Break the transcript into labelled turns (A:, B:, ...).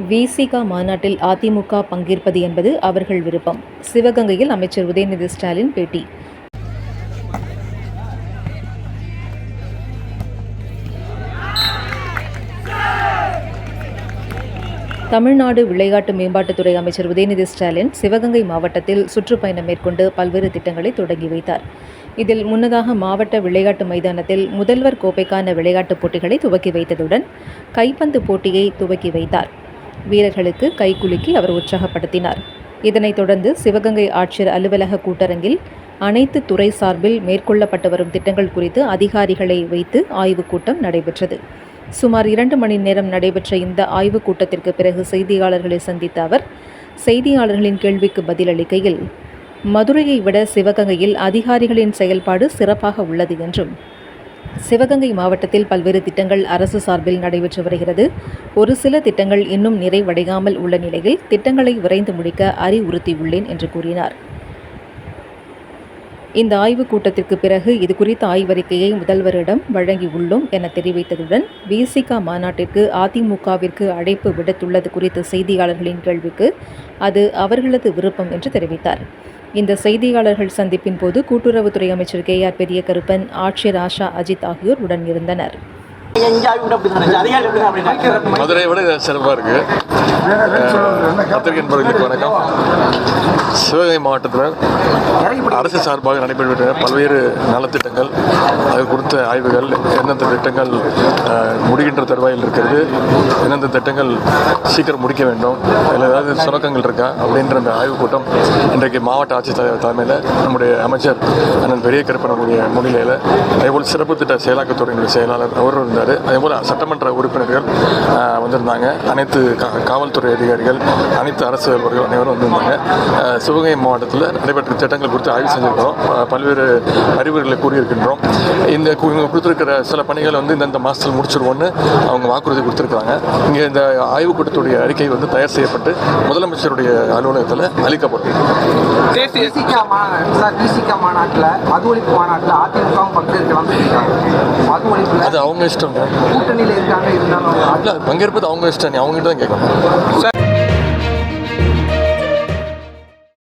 A: விசிக மாநாட்டில் அதிமுக பங்கேற்பது என்பது அவர்கள் விருப்பம். சிவகங்கையில் அமைச்சர் உதயநிதி ஸ்டாலின் பேட்டி. தமிழ்நாடு விளையாட்டு மேம்பாட்டுத்துறை அமைச்சர் உதயநிதி ஸ்டாலின் சிவகங்கை மாவட்டத்தில் சுற்றுப்பயணம் மேற்கொண்டு பல்வேறு திட்டங்களை தொடங்கி வைத்தார். இதில் முன்னதாக மாவட்ட விளையாட்டு மைதானத்தில் முதல்வர் கோப்பைக்கான விளையாட்டுப் போட்டிகளை துவக்கி வைத்ததுடன் கைப்பந்து போட்டியை துவக்கி வைத்தார். வீரர்களுக்கு கைகுலுக்கி அவர் உற்சாகப்படுத்தினார். இதனைத் தொடர்ந்து சிவகங்கை ஆட்சியர் அலுவலக கூட்டரங்கில் அனைத்து துறை சார்பில் மேற்கொள்ளப்பட்டு வரும் திட்டங்கள் குறித்து அதிகாரிகளை வைத்து ஆய்வுக் கூட்டம் நடைபெற்றது. சுமார் இரண்டு மணி நேரம் நடைபெற்ற இந்த ஆய்வுக் கூட்டத்திற்கு பிறகு செய்தியாளர்களை சந்தித்த அவர் செய்தியாளர்களின் கேள்விக்கு பதிலளிக்கையில் மதுரையை விட சிவகங்கையில் அதிகாரிகளின் செயல்பாடு சிறப்பாக உள்ளது என்றும் சிவகங்கை மாவட்டத்தில் பல்வேறு திட்டங்கள் அரசு சார்பில் நடைபெற்று வருகிறது. ஒரு சில திட்டங்கள் இன்னும் நிறைவடையாமல் உள்ள நிலையில் திட்டங்களை விரைந்து முடிக்க அறிவுறுத்தியுள்ளேன் என்று கூறினார். இந்த ஆய்வுக் கூட்டத்திற்கு பிறகு இது குறித்த ஆய்வறிக்கையை முதல்வரிடம் வழங்கியுள்ளோம் என தெரிவித்ததுடன் விசிகா மாநாட்டிற்கு அதிமுகவிற்கு அழைப்பு விடுத்துள்ளது குறித்த செய்தியாளர்களின் கேள்விக்கு அது அவர்களது விருப்பம் என்று தெரிவித்தார். இந்த செய்தியாளர்கள் சந்திப்பின் போது கூட்டுறவுத்துறை அமைச்சர் கே ஆர் பெரியகருப்பன் ஆட்சியர் ஆஷா அஜித் ஆகியோர் உடன் இருந்தனர்.
B: மதுரை விட சிறப்பாக இருக்கு. பத்திரிகை நண்பர்களுக்கு வணக்கம். சிவகங்கை மாவட்டத்தில் அரசு சார்பாக நடைபெற்ற பல்வேறு நலத்திட்டங்கள் அது குறித்த ஆய்வுகள் எந்தெந்த திட்டங்கள் முடிகின்ற தருவாயில் இருக்கிறது எந்தெந்த திட்டங்கள் சீக்கிரம் முடிக்க வேண்டும் அதில் ஏதாவது சுணக்கங்கள் இருக்கா அப்படின்ற அந்த ஆய்வுக் கூட்டம் இன்றைக்கு மாவட்ட ஆட்சித்தலைவர் தலைமையில் நம்முடைய அமைச்சர் அண்ணன் பெரிய கருப்பனுடைய முன்னிலையில் அதேபோல் சிறப்பு திட்ட செயலாக்கத்துறையினுடைய செயலாளர் அவரும் இருந்தார். அதேபோல் சட்டமன்ற உறுப்பினர்கள் வந்திருந்தாங்க. அனைத்து காவல்துறை அதிகாரிகள் அனைத்து அரசு அலுவலர்கள் அனைவரும் வந்திருந்தாங்க. சிவகங்கை மாவட்டத்தில் நடைபெற்ற திட்டங்கள் குறித்து ஆய்வு செஞ்சிருக்கிறோம். பல்வேறு அறிவுரைகளை கூறியிருக்கின்றோம். இந்த இவங்க கொடுத்துருக்கிற சில பணிகளை வந்து இந்தந்த மாதத்தில் முடிச்சிருவோன்னு அவங்க வாக்குறுதி கொடுத்துருக்காங்க இங்கே இந்த ஆய்வுக் கூட்டத்துடைய அறிக்கை வந்து தயார் செய்யப்பட்டு முதலமைச்சருடைய அலுவலகத்தில் அளிக்கப்படும்.
C: மாநாட்டில் மது ஒழிப்பு மாநாட்டில் அதிமுகவும் பங்கேற்கலாம் மது
B: அது அவங்க இஷ்டம்.
C: கூட்டணியில் இருக்காங்க இருந்தாலும்
B: பங்கேற்பது அவங்க இஷ்டம். அவங்ககிட்ட தான் கேட்கணும்.